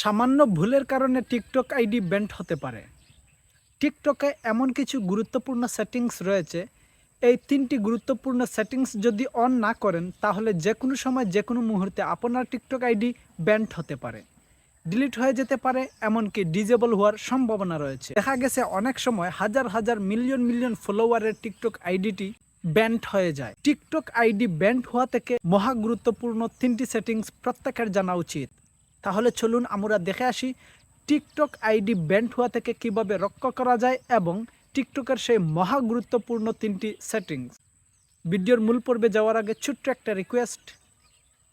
সামান্য ভুলের কারণে টিকটক আইডি ব্যান্ড হতে পারে। টিকটকে এমন কিছু গুরুত্বপূর্ণ সেটিংস রয়েছে। এই তিনটি গুরুত্বপূর্ণ সেটিংস যদি অন না করেন, তাহলে যে কোনো সময় যে কোনো মুহূর্তে আপনার টিকটক আইডি ব্যান্ড হতে পারে। ডিলিট হয়ে যেতে পারে, এমনকি ডিজেবল হওয়ার সম্ভাবনা রয়েছে। দেখা গেছে অনেক সময় হাজার হাজার মিলিয়ন মিলিয়ন ফলোয়ারের টিকটক আইডিটি ব্যান্ড হয়ে যায়। টিকটক আইডি ব্যান্ড হওয়া থেকে মহা গুরুত্বপূর্ণ তিনটি সেটিংস প্রত্যেকের জানা উচিত। তাহলে চলুন আমরা দেখে আসি টিকটক আইডি ব্যান্ড হওয়া থেকে কীভাবে রক্ষা করা যায় এবং টিকটকের সেই মহা গুরুত্বপূর্ণ তিনটি সেটিংস। ভিডিওর মূল পর্বে যাওয়ার আগে ছোট্ট একটা রিকোয়েস্ট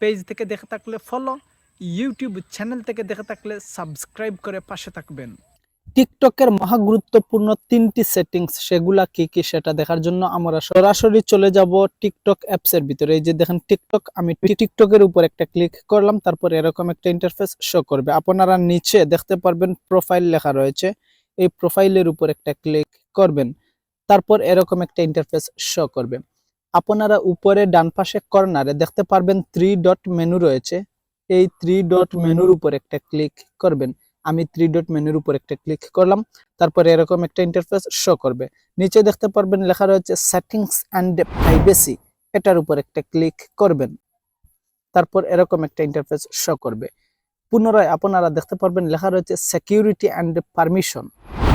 পেজ থেকে দেখে থাকলে ফলো ইউটিউব চ্যানেল থেকে দেখে থাকলে সাবস্ক্রাইব করে পাশে থাকবেন। টিকটকের মহা গুরুত্বপূর্ণ তিনটি সেটিংস সেগুলা কি কি সেটা দেখার জন্য আমরা সরাসরি চলে যাব টিকটক অ্যাপসের ভিতরে। এই যে দেখেন টিকটক, আমি টিকটকের উপর একটা ক্লিক করলাম, তারপর এরকম একটা ইন্টারফেস শো করবে। আপনারা নিচে দেখতে পারবেন প্রোফাইল লেখা রয়েছে, এই প্রোফাইলের উপর একটা ক্লিক করবেন, তারপর এরকম একটা ইন্টারফেস শো করবে। আপনারা উপরে ডান পাশে কর্নারে দেখতে পারবেন থ্রি ডট মেনু রয়েছে, এই থ্রি ডট মেনুর উপর একটা ক্লিক করবেন। আমি থ্রি ডট মেনুর উপর একটা ক্লিক করলাম, তারপরে এরকম একটা ইন্টারফেস শো করবে। নিচে দেখতে পারবেন লেখা রয়েছে সেটিংস অ্যান্ড প্রাইভেসি এটার উপর একটা ক্লিক করবেন। তারপর এরকম একটা ইন্টারফেস শো করবে। পুনরায় আপনারা দেখতে পারবেন লেখা রয়েছে সিকিউরিটি অ্যান্ড পারমিশন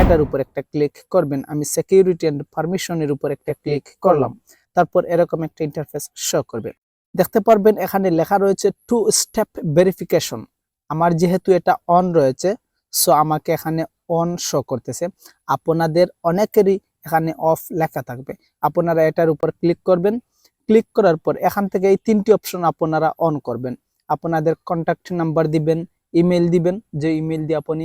এটার উপর একটা ক্লিক করবেন। আমি সিকিউরিটি অ্যান্ড পারমিশনের উপর একটা ক্লিক করলাম, তারপর এরকম একটা ইন্টারফেস শো করবে। দেখতে পারবেন এখানে লেখা রয়েছে টু স্টেপ ভেরিফিকেশন আমার যেহেতু এটা অন রয়েছে সো আমাকে এখানে অন শো করতেছে। আপনাদের অনেকেরই এখানে অফ লেখা থাকবে। আপনারা এটার উপর ক্লিক করবেন। ক্লিক করার পর এখান থেকে এই তিনটি অপশন আপনারা অন করবেন। আপনাদের কন্ট্যাক্ট নাম্বার দিবেন ইমেল দিবেন, যে ইমেল দিয়ে আপনি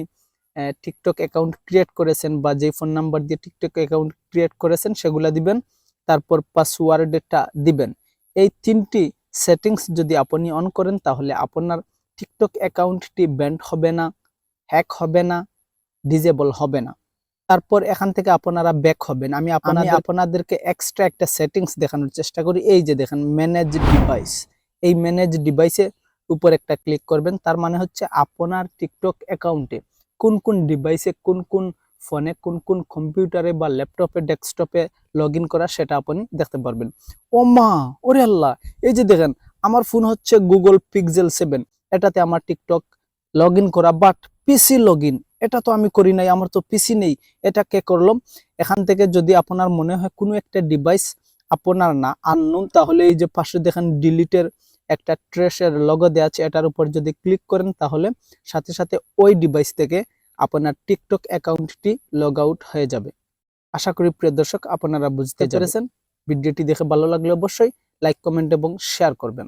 টিকটক অ্যাকাউন্ট ক্রিয়েট করেছেন বা যে ফোন নাম্বার দিয়ে টিকটক অ্যাকাউন্ট ক্রিয়েট করেছেন সেগুলা দিবেন। তারপর পাসওয়ার্ডটা দিবেন। এই তিনটি সেটিংস যদি আপনি অন করেন তাহলে আপনার টিকটক অ্যাকাউন্টটি ব্যান্ড হবে না হ্যাক হবে না ডিজেবল হবে না। তারপর এখান থেকে আপনারা ব্যাক হবেন। আমি আপনাদের আপনাদেরকে এক্সট্রা একটা সেটিংস দেখানোর চেষ্টা করি। এই যে দেখেন ম্যানেজ ডিভাইস এই ম্যানেজ ডিভাইসে উপর একটা ক্লিক করবেন। তার মানে হচ্ছে আপনার টিকটক অ্যাকাউন্টে কোন কোন ডিভাইসে কোন কোন ফোনে কোন কোন কম্পিউটারে বা ল্যাপটপে ডেস্কটপে লগ ইন করা সেটা আপনি দেখতে পারবেন। ও মা ওরে আল্লাহ! এই যে দেখেন আমার ফোন হচ্ছে গুগল পিক্সেল সেভেন এটাতে আমার টিকটক লগ ইন করা বাট পিসি লগ ইন এটা তো আমি করি নাই আমার তো পিসি নেই এটা কে করলাম এখান থেকে যদি আপনার মনে হয় কোনো একটা ডিভাইস আপনার না আননোন তাহলে এই যে পাশে দেখেন ডিলিটের একটা ট্রেসের লগো দেওয়া আছে এটার উপর যদি ক্লিক করেন তাহলে সাথে সাথে ওই ডিভাইস থেকে আপনার টিকটক অ্যাকাউন্টটি লগ আউট হয়ে যাবে। আশা করি প্রিয় দর্শক আপনারা বুঝতে পেরেছেন। ভিডিওটি দেখে ভালো লাগলে অবশ্যই লাইক কমেন্ট এবং শেয়ার করবেন।